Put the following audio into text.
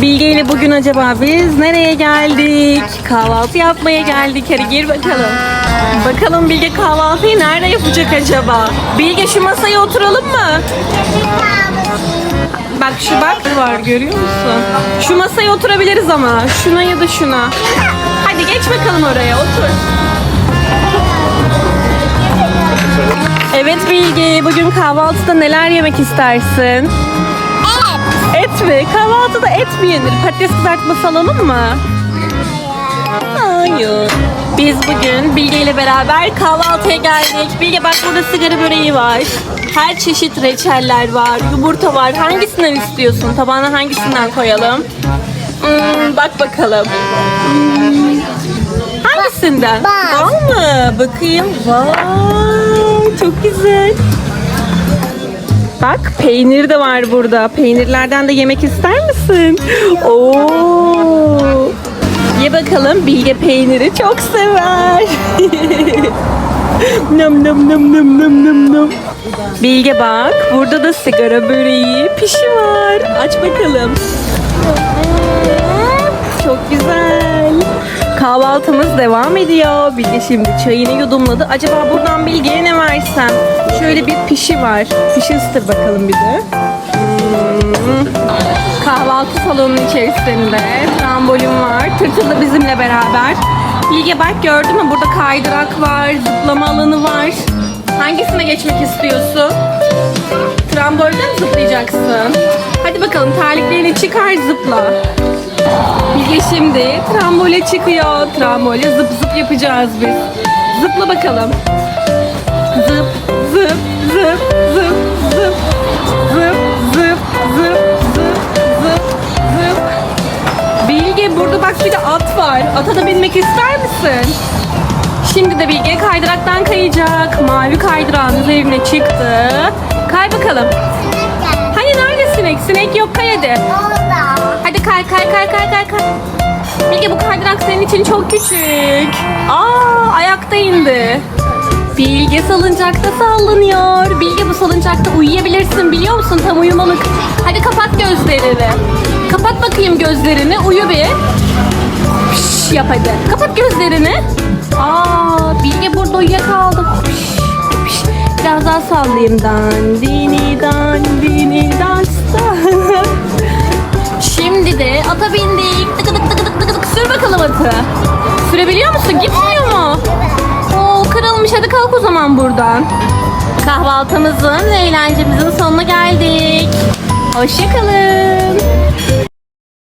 Bilge ile bugün acaba biz nereye geldik? Kahvaltı yapmaya geldik. Hadi gir bakalım. Bakalım Bilge kahvaltıyı nerede yapacak acaba? Bilge şu masaya oturalım mı? Bak şu bak var görüyor musun? Şu masaya oturabiliriz ama. Şuna ya da şuna. Hadi geç bakalım oraya otur. Evet Bilge, bugün kahvaltıda neler yemek istersin? Kahvaltıda et mi yenir? Patates kızartması alalım mı? Hayır. Biz bugün Bilge ile beraber kahvaltıya geldik. Bilge bak burada sigara böreği var. Her çeşit reçeller var, yumurta var. Hangisinden istiyorsun? Tabağına hangisinden koyalım? Hmm, bak bakalım. Hmm, hangisinden? Bal mı? Bakayım. Vay, çok güzel. Bak peynir de var burada. Peynirlerden de yemek ister misin? Oo. Ye bakalım Bilge peyniri çok sever. nam nam nam nam nam nam nam. Bilge bak burada da sigara böreği pişi var. Aç bakalım. Çok güzel. Kahvaltımız devam ediyor. Bilge şimdi çayını yudumladı. Acaba buradan Bilge'ye ne versem? Şöyle bir pişi var. Pişi ısıtır bakalım bir de. Hmm. Kahvaltı salonunun içerisinde trambolin var. Tırtıl da bizimle beraber. Bilge bak gördün mü? Burada kaydırak var, zıplama alanı var. Hangisine geçmek istiyorsun? Trambolde mi zıplayacaksın? Hadi bakalım terliklerini çıkar zıpla. Bilge şimdi trambole çıkıyor. Trambole zıp zıp yapacağız biz. Zıpla bakalım. Zıp zıp zıp zıp zıp zıp zıp zıp zıp zıp zıp. Bilge burada bak bir de at var. Ata da binmek ister misin? Şimdi de Bilge kaydıraktan kayacak. Mavi kaydırağın üzerine çıktı. Kay bakalım. Sinek? Sinek yok kay hadi. Orada. Hadi kay kay kay kay kay kay. Bilge bu kaydırak senin için çok küçük. Aa ayakta indi. Bilge salıncakta sallanıyor. Bilge bu salıncakta uyuyabilirsin biliyor musun? Tam uyumalık. Hadi kapat gözlerini. Kapat bakayım gözlerini. Uyu bir. Piş, yap hadi. Kapat gözlerini. Aa Bilge burada uyuyakaldı. Piş, piş. Biraz daha sallayayım. Dandini dandini dansta. Şimdi de ata bindik. Tıkı tık tıkı tık tıkı tık. Sür bakalım atı. Sürebiliyor musun? Gitmiyor mu? Oo kırılmış. Hadi kalk o zaman buradan. Kahvaltımızın ve eğlencemizin sonuna geldik. Hoşçakalın.